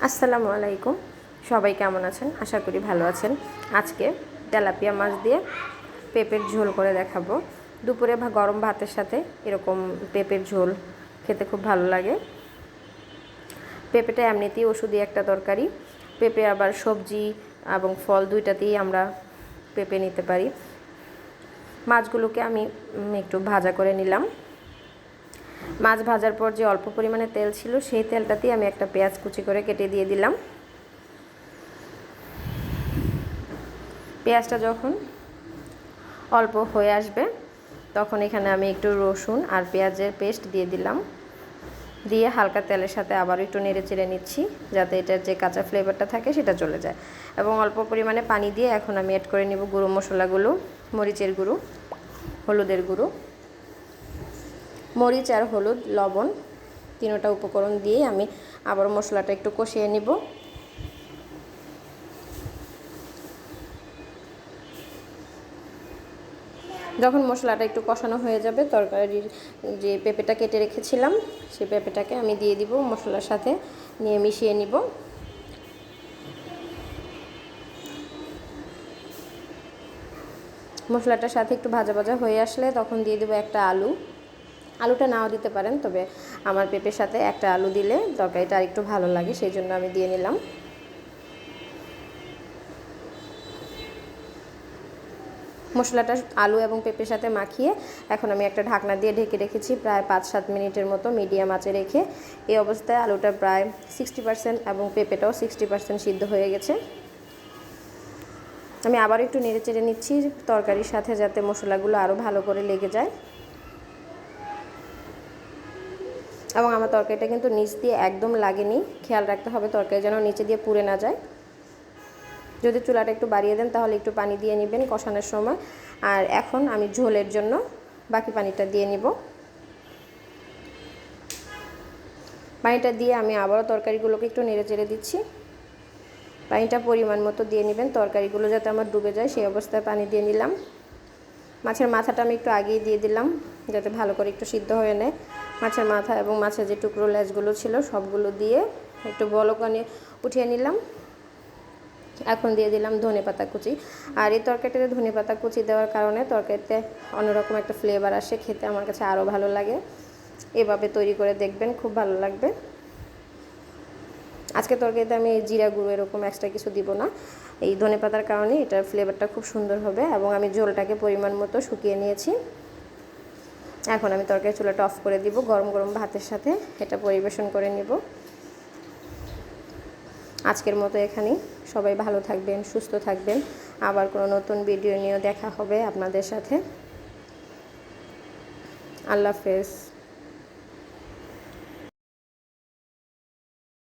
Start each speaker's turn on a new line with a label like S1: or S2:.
S1: আসসালামু আলাইকুম। সবাই কেমন আছেন? আশা করি ভালো আছেন। আজকে তেলাপিয়া মাছ দিয়ে পেঁপের ঝোল করে দেখাবো। দুপুরে ভা- গরম ভাতের সাথে এরকম পেঁপের ঝোল খেতে খুব ভালো লাগে। পেঁপেটা এমনিতেই ওষুধি একটা তরকারি। পেঁপে আবার সবজি এবং ফল দুইটাতেই আমরা পেঁপে নিতে পারি। মাছগুলোকে আমি একটু ভাজা করে নিলাম। মাছ ভাজার পর যে অল্প পরিমাণে তেল ছিল, সেই তেলটাতেই আমি একটা পেঁয়াজ কুচি করে কেটে দিয়ে দিলাম। পেঁয়াজটা যখন অল্প হয়ে আসবে, তখন এখানে আমি একটু রসুন আর পেঁয়াজের পেস্ট দিয়ে দিলাম। দিয়ে হালকা তেলের সাথে আবার একটু নেড়ে চেড়ে নিচ্ছি, যাতে এটার যে কাঁচা ফ্লেভারটা থাকে সেটা চলে যায়। এবং অল্প পরিমাণে পানি দিয়ে এখন আমি অ্যাড করে নিব গুঁড়ো মশলাগুলো, মরিচের গুঁড়ো, হলুদের গুঁড়ো। মরিচ আর হলুদ, লবণ তিনোটা উপকরণ দিয়ে আমি আবার মশলাটা একটু কষিয়ে নিব। যখন মশলাটা একটু কষানো হয়ে যাবে, তরকারির যে পেঁপেটা কেটে রেখেছিলাম, সেই পেঁপেটাকে আমি দিয়ে দিব মশলার সাথে, নিয়ে মিশিয়ে নিব। মশলাটার সাথে একটু ভাজা ভাজা হয়ে আসলে তখন দিয়ে দেবো একটা আলু। আলুটা নাও দিতে পারেন, তবে আমার পেঁপের সাথে একটা আলু দিলে তরকারিটা আর একটু ভালো লাগে, সেই জন্য আমি দিয়ে নিলাম। মশলাটা আলু এবং পেঁপের সাথে মাখিয়ে এখন আমি একটা ঢাকনা দিয়ে ঢেকে রেখেছি, প্রায় পাঁচ সাত মিনিটের মতো মিডিয়াম আঁচে রেখে। এই অবস্থায় আলুটা প্রায় সিক্সটি পার্সেন্ট এবং পেঁপেটাও সিক্সটি পার্সেন্ট সিদ্ধ হয়ে গেছে। আমি আবার একটু নেড়ে চেড়ে নিচ্ছি তরকারির সাথে যাতে মশলাগুলো আরও ভালো করে লেগে যায়। এবং আমার তরকারিটা কিন্তু নিচ দিয়ে একদম লাগেনি। খেয়াল রাখতে হবে তরকারি যেন নিচে দিয়ে পুড়ে না যায়। যদি চুলাটা একটু বাড়িয়ে দেন তাহলে একটু পানি দিয়ে নেবেন কষানোর সময়। আর এখন আমি ঝোলের জন্য বাকি পানিটা দিয়ে নিব। পানিটা দিয়ে আমি আবারও তরকারিগুলোকে একটু নেড়ে চেড়ে দিচ্ছি। পানিটা পরিমাণ মতো দিয়ে নেবেন। তরকারিগুলো যাতে আমার ডুবে যায় সেই অবস্থায় পানি দিয়ে নিলাম। মাছের মাথাটা আমি একটু আগেই দিয়ে দিলাম। যাতে ভালো করে একটু সিদ্ধ হয়ে নেয়। মাছের মাথা এবং মাছের যে টুকরো লেজগুলো ছিল সবগুলো দিয়ে একটু বলকানে উঠিয়ে নিলাম। এখন দিয়ে দিলাম ধনে পাতা কুচি। আর এই তরকারিটাতে ধনে পাতা কুচি দেওয়ার কারণে তরকারিতে অন্যরকম একটা ফ্লেভার আসে, খেতে আমার কাছে আরও ভালো লাগে। এভাবে তৈরি করে দেখবেন, খুব ভালো লাগবে। আজকে তরকারিতে আমি জিরা গুঁড়ো এরকম এক্সট্রা কিছু দিব না। এই ধনে পাতার কারণে এটার ফ্লেভারটা খুব সুন্দর হবে এবং আমি ঝোলটাকে পরিমাণ মতো শুকিয়ে নিয়েছি। এখন আমি তরকারি চুলাটা অফ করে দিব, গরম গরম ভাতের সাথে এটা পরিবেশন করে নিব। আজকের মতো এখানেই। সবাই ভালো থাকবেন, সুস্থ থাকবেন। আবার কোনো নতুন ভিডিও নিয়েও দেখা হবে আপনাদের সাথে। আল্লাহ হাফেজ।